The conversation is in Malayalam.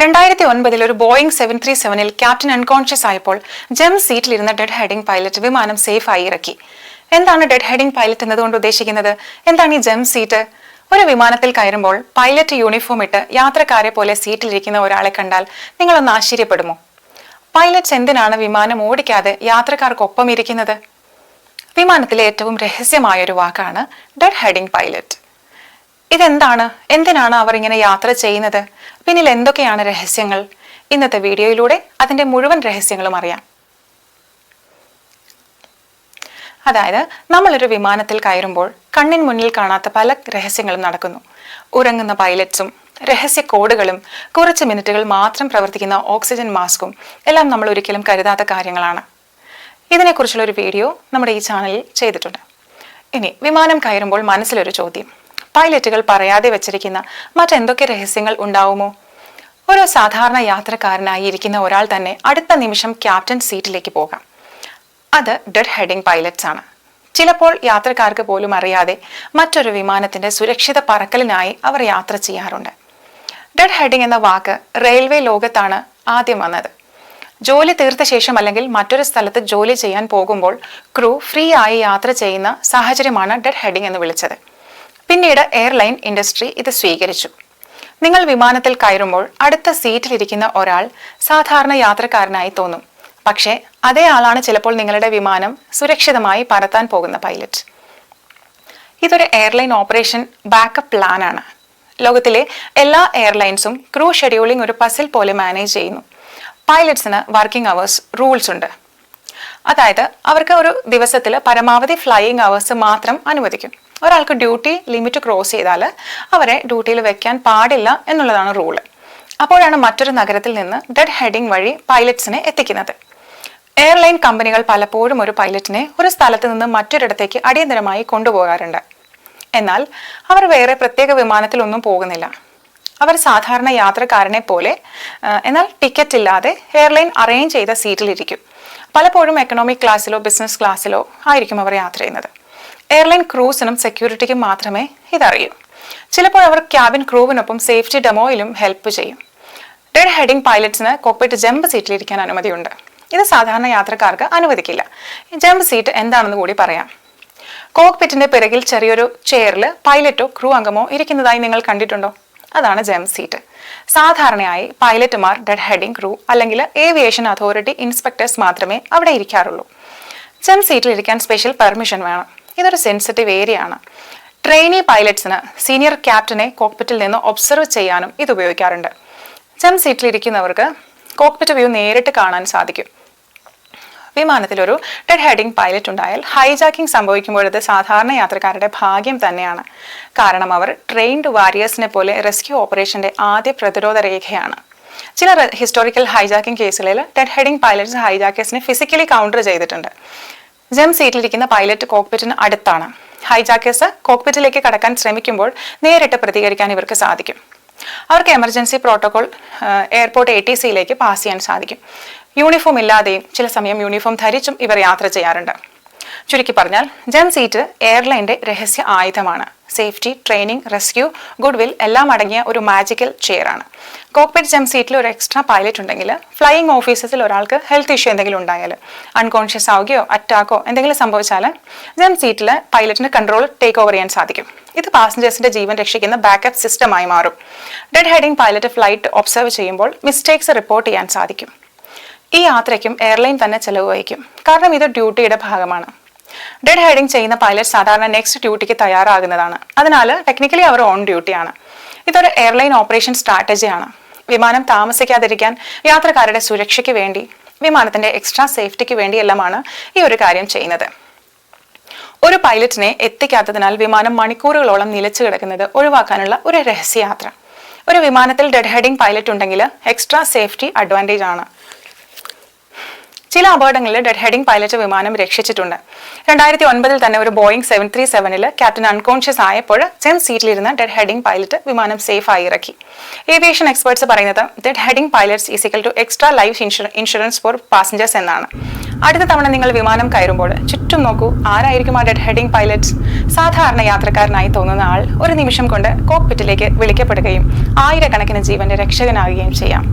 രണ്ടായിരത്തി ഒൻപതിൽ ഒരു ബോയിങ് സെവൻ ത്രീ സെവനിൽ ക്യാപ്റ്റൻ അൺകോൺഷ്യസ് ആയപ്പോൾ ജം സീറ്റിലിരുന്ന ഡെഡ് ഹെഡിംഗ് പൈലറ്റ് വിമാനം സേഫ് ആയി ഇറക്കി. എന്താണ് ഡെഡ് ഹെഡിംഗ് പൈലറ്റ് എന്നതുകൊണ്ട് ഉദ്ദേശിക്കുന്നത്? എന്താണ് ഈ ജം സീറ്റ്? ഒരു വിമാനത്തിൽ കയറുമ്പോൾ പൈലറ്റ് യൂണിഫോം ഇട്ട് യാത്രക്കാരെ പോലെ സീറ്റിലിരിക്കുന്ന ഒരാളെ കണ്ടാൽ നിങ്ങളൊന്ന് ആശ്ചര്യപ്പെടുമോ? പൈലറ്റ്സ് എന്തിനാണ് വിമാനം ഓടിക്കാതെ യാത്രക്കാർക്കൊപ്പം ഇരിക്കുന്നത്? വിമാനത്തിലെ ഏറ്റവും രഹസ്യമായ ഒരു വാക്കാണ് ഡെഡ് ഹെഡിംഗ് പൈലറ്റ് ഇതെന്താണ്? എന്തിനാണ് അവർ ഇങ്ങനെ യാത്ര ചെയ്യുന്നത്? പിന്നിൽ എന്തൊക്കെയാണ് രഹസ്യങ്ങൾ? ഇന്നത്തെ വീഡിയോയിലൂടെ അതിന്റെ മുഴുവൻ രഹസ്യങ്ങളും അറിയാം. അതായത് നമ്മളൊരു വിമാനത്തിൽ കയറുമ്പോൾ കണ്ണിന് മുന്നിൽ കാണാത്ത പല രഹസ്യങ്ങളും നടക്കുന്നു. ഉറങ്ങുന്ന പൈലറ്റ്സും രഹസ്യ കോഡുകളും കുറച്ച് മിനിറ്റുകൾ മാത്രം പ്രവർത്തിക്കുന്ന ഓക്സിജൻ മാസ്കും എല്ലാം നമ്മൾ ഒരിക്കലും കരുതാത്ത കാര്യങ്ങളാണ്. ഇതിനെക്കുറിച്ചുള്ള ഒരു വീഡിയോ നമ്മുടെ ഈ ചാനലിൽ ചെയ്തിട്ടുണ്ട്. ഇനി വിമാനം കയറുമ്പോൾ മനസ്സിലൊരു ചോദ്യം. പൈലറ്റുകൾ പറയാതെ വെച്ചിരിക്കുന്ന മറ്റെന്തൊക്കെ രഹസ്യങ്ങൾ ഉണ്ടാവുമോ? ഒരു സാധാരണ യാത്രക്കാരനായി ഇരിക്കുന്ന ഒരാൾ തന്നെ അടുത്ത നിമിഷം ക്യാപ്റ്റൻ സീറ്റിലേക്ക് പോകാം. അത് ഡെഡ് ഹെഡിംഗ് പൈലറ്റ്സ് ആണ്. ചിലപ്പോൾ യാത്രക്കാർക്ക് പോലും അറിയാതെ മറ്റൊരു വിമാനത്തിന്റെ സുരക്ഷിത പറക്കലിനായി അവർ യാത്ര ചെയ്യാറുണ്ട്. ഡെഡ് ഹെഡിംഗ് എന്ന വാക്ക് റെയിൽവേ ലോകത്താണ് ആദ്യം വന്നത്. ജോലി തീർത്ത ശേഷം അല്ലെങ്കിൽ മറ്റൊരു സ്ഥലത്ത് ജോലി ചെയ്യാൻ പോകുമ്പോൾ ക്രൂ ഫ്രീ ആയി യാത്ര ചെയ്യുന്ന സാഹചര്യമാണ് ഡെഡ് ഹെഡിംഗ് എന്ന് വിളിച്ചത്. പിന്നീട് എയർലൈൻ ഇൻഡസ്ട്രി ഇത് സ്വീകരിച്ചു. നിങ്ങൾ വിമാനത്തിൽ കയറുമ്പോൾ അടുത്ത സീറ്റിലിരിക്കുന്ന ഒരാൾ സാധാരണ യാത്രക്കാരനായി തോന്നും. പക്ഷേ അതേ ആളാണ് ചിലപ്പോൾ നിങ്ങളുടെ വിമാനം സുരക്ഷിതമായി പറത്താൻ പോകുന്ന പൈലറ്റ്. ഇതൊരു എയർലൈൻ ഓപ്പറേഷൻ ബാക്കപ്പ് പ്ലാൻ ആണ്. ലോകത്തിലെ എല്ലാ എയർലൈൻസും ക്രൂ ഷെഡ്യൂളിംഗ് ഒരു പസിൽ പോലെ മാനേജ് ചെയ്യുന്നു. പൈലറ്റ്സിന് വർക്കിംഗ് അവേഴ്സ് റൂൾസ് ഉണ്ട്. അതായത് അവർക്ക് ഒരു ദിവസത്തിൽ പരമാവധി ഫ്ലൈയിങ് അവേഴ്സ് മാത്രം അനുവദിക്കും. ഒരാൾക്ക് ഡ്യൂട്ടി ലിമിറ്റ് ക്രോസ് ചെയ്താൽ അവരെ ഡ്യൂട്ടിയിൽ വെക്കാൻ പാടില്ല എന്നുള്ളതാണ് റൂൾ അപ്പോഴാണ് മറ്റൊരു നഗരത്തിൽ നിന്ന് ഡെഡ് ഹെഡിംഗ് വഴി പൈലറ്റ്സിനെ എത്തിക്കുന്നത്. എയർലൈൻ കമ്പനികൾ പലപ്പോഴും ഒരു പൈലറ്റിനെ ഒരു സ്ഥലത്ത് നിന്ന് മറ്റൊരിടത്തേക്ക് അടിയന്തരമായി കൊണ്ടുപോകാറുണ്ട്. എന്നാൽ അവർ വേറെ പ്രത്യേക വിമാനത്തിലൊന്നും പോകുന്നില്ല. അവർ സാധാരണ യാത്രക്കാരനെ പോലെ എന്നാൽ ടിക്കറ്റ് ഇല്ലാതെ എയർലൈൻ അറേഞ്ച് ചെയ്ത സീറ്റിലിരിക്കും പലപ്പോഴും എക്കണോമിക് ക്ലാസ്സിലോ ബിസിനസ് ക്ലാസ്സിലോ ആയിരിക്കും അവർ യാത്ര ചെയ്യുന്നത്. എയർലൈൻ ക്രൂസിനും സെക്യൂരിറ്റിക്കും മാത്രമേ ഇതറിയൂ. ചിലപ്പോൾ അവർ ക്യാബിൻ ക്രൂവിനൊപ്പം സേഫ്റ്റി ഡെമോയിലും ഹെൽപ്പ് ചെയ്യും. ഡെഡ് ഹെഡിംഗ് പൈലറ്റ്സിന് കോക്പിറ്റ് ജമ്പ് സീറ്റിലിരിക്കാൻ അനുമതിയുണ്ട്. ഇത് സാധാരണ യാത്രക്കാർക്ക് അനുവദിക്കില്ല. ജമ്പ് സീറ്റ് എന്താണെന്ന് കൂടി പറയാം. കോക്പിറ്റിന്റെ പിറകിൽ ചെറിയൊരു ചെയറിൽ പൈലറ്റോ ക്രൂ അംഗമോ ഇരിക്കുന്നതായി നിങ്ങൾ കണ്ടിട്ടുണ്ടോ? അതാണ് ജെം സീറ്റ് സാധാരണയായി പൈലറ്റുമാർ ഡെഡ് ഹെഡിംഗ് ക്രൂ അല്ലെങ്കിൽ ഏവിയേഷൻ അതോറിറ്റി ഇൻസ്പെക്ടേഴ്സ് മാത്രമേ അവിടെ ഇരിക്കാറുള്ളൂ. ജെം സീറ്റിൽ ഇരിക്കാൻ സ്പെഷ്യൽ പെർമിഷൻ വേണം. ഇതൊരു സെൻസിറ്റീവ് ഏരിയ ആണ്. ട്രെയിനി പൈലറ്റ്സിന് സീനിയർ ക്യാപ്റ്റനെ കോക്പിറ്റിൽ നിന്ന് ഒബ്സർവ് ചെയ്യാനും ഇത് ഉപയോഗിക്കാറുണ്ട്. ജം സീറ്റിലിരിക്കുന്നവർക്ക് കോക്പിറ്റ് വ്യൂ നേരിട്ട് കാണാൻ സാധിക്കും. വിമാനത്തിൽ ഒരു ഡെഡ് ഹെഡിംഗ് പൈലറ്റ് ഉണ്ടായാൽ ഹൈജാക്കിംഗ് സംഭവിക്കുമ്പോഴത് സാധാരണ യാത്രക്കാരുടെ ഭാഗ്യം തന്നെയാണ്. കാരണം അവർ ട്രെയിൻഡ് വാരിയേഴ്സിനെ പോലെ റെസ്ക്യൂ ഓപ്പറേഷന്റെ ആദ്യ പ്രതിരോധ രേഖയാണ്. ചില ഹിസ്റ്റോറിക്കൽ ഹൈജാക്കിംഗ് കേസുകളിൽ ഡെഡ് ഹെഡിംഗ് പൈലറ്റ്സ് ഹൈജാക്കേഴ്സിനെ ഫിസിക്കലി കൗണ്ടർ ചെയ്തിട്ടുണ്ട്. ജം സീറ്റിലിരിക്കുന്ന പൈലറ്റ് കോക്പിറ്റിന് അടുത്താണ്. ഹൈജാക്കേഴ്സ് കോക്പിറ്റിലേക്ക് കടക്കാൻ ശ്രമിക്കുമ്പോൾ നേരിട്ട് പ്രതികരിക്കാൻ ഇവർക്ക് സാധിക്കും. അവർക്ക് emergency protocol airport A T സിയിലേക്ക് പാസ് ചെയ്യാൻ സാധിക്കും. യൂണിഫോം ഇല്ലാതെയും ചില സമയം യൂണിഫോം ധരിച്ചും ഇവർ യാത്ര ചെയ്യാറുണ്ട്. ചുരുക്കി പറഞ്ഞാൽ ജം സീറ്റ് എയർലൈന്റെ രഹസ്യ ആയുധമാണ്. Safety training rescue goodwill എല്ലാം അടങ്ങിയ ഒരു മാജിക്കൽ ചെയറാണ് കോക്പിറ്റ് ജം സീറ്റിൽ ഒരു എക്സ്ട്രാ പൈലറ്റ് ഉണ്ടെങ്കിൽ ഫ്ലൈയിങ് ഓഫീസസിൽ ഒരാൾക്ക് ഹെൽത്ത് ഇഷ്യൂ എന്തെങ്കിലും ഉണ്ടായാൽ അൺകോൺഷ്യസ് ആവുകയോ അറ്റാക്കോ എന്തെങ്കിലും സംഭവിച്ചാൽ ജം സീറ്റിൽ പൈലറ്റിന് കൺട്രോൾ ടേക്ക് ഓവർ ചെയ്യാൻ സാധിക്കും. ഇത് പാസഞ്ചേഴ്സിന്റെ ജീവൻ രക്ഷിക്കുന്ന ബാക്കപ്പ് സിസ്റ്റമായി മാറും. Dead heading pilot flight observe ചെയ്യുമ്പോൾ മിസ്റ്റേക്സ് റിപ്പോർട്ട് ചെയ്യാൻ സാധിക്കും. ഈ യാത്രയ്ക്കും എയർലൈൻ തന്നെ ചെലവ് വഹിക്കും. കാരണം ഇത് ഡ്യൂട്ടിയുടെ ഭാഗമാണ്. ഡെഡ് ഹൈഡിങ് ചെയ്യുന്ന പൈലറ്റ് സാധാരണ നെക്സ്റ്റ് ഡ്യൂട്ടിക്ക് തയ്യാറാകുന്നതാണ്. അതിനാൽ ടെക്നിക്കലി അവർ ഓൺ ഡ്യൂട്ടിയാണ് ഇതൊരു എയർലൈൻ ഓപ്പറേഷൻ സ്ട്രാറ്റജിയാണ് വിമാനം താമസിക്കാതിരിക്കാൻ യാത്രക്കാരുടെ സുരക്ഷയ്ക്ക് വേണ്ടി വിമാനത്തിന്റെ എക്സ്ട്രാ സേഫ്റ്റിക്ക് വേണ്ടിയെല്ലാമാണ് ഈ ഒരു കാര്യം ചെയ്യുന്നത്. ഒരു പൈലറ്റിനെ എത്തിക്കാത്തതിനാൽ വിമാനം മണിക്കൂറുകളോളം നിലച്ചു കിടക്കുന്നത് ഒഴിവാക്കാനുള്ള ഒരു രഹസ്യയാത്ര ഒരു വിമാനത്തിൽ ഡെഡ് ഹെഡിങ് പൈലറ്റ് ഉണ്ടെങ്കിൽ എക്സ്ട്രാ സേഫ്റ്റി അഡ്വാന്റേജ് ആണ്. ചില അപകടങ്ങളിൽ ഡെഡ് ഹെഡിംഗ് പൈലറ്റ് വിമാനം രക്ഷിച്ചിട്ടുണ്ട്. രണ്ടായിരത്തി ഒൻപതിൽ തന്നെ ഒരു ബോയിങ് സെവൻ ത്രീ സെവനിൽ ക്യാപ്റ്റൻ അൺകോൺഷ്യസ് ആയപ്പോൾ സെം സീറ്റിലിരുന്ന ഡെഡ് ഹെഡിംഗ് പൈലറ്റ് വിമാനം സേഫ് ആയി ഇറക്കി. ഏവിയേഷൻ എക്സ്പേർട്സ് പറയുന്നത് dead heading pilots is equal to extra life insurance for passengers എന്നാണ്. അടുത്ത തവണ നിങ്ങൾ വിമാനം കയറുമ്പോൾ ചുറ്റും നോക്കൂ ആരായിരിക്കും ആ ഡെഡ് ഹെഡിംഗ് പൈലറ്റ്സ് സാധാരണ യാത്രക്കാരനായി തോന്നുന്ന ആൾ ഒരു നിമിഷം കൊണ്ട് കോക്പിറ്റിലേക്ക് വിളിക്കപ്പെടുകയും ആയിരക്കണക്കിന് ജീവന്റെ രക്ഷകനാകുകയും ചെയ്യാം.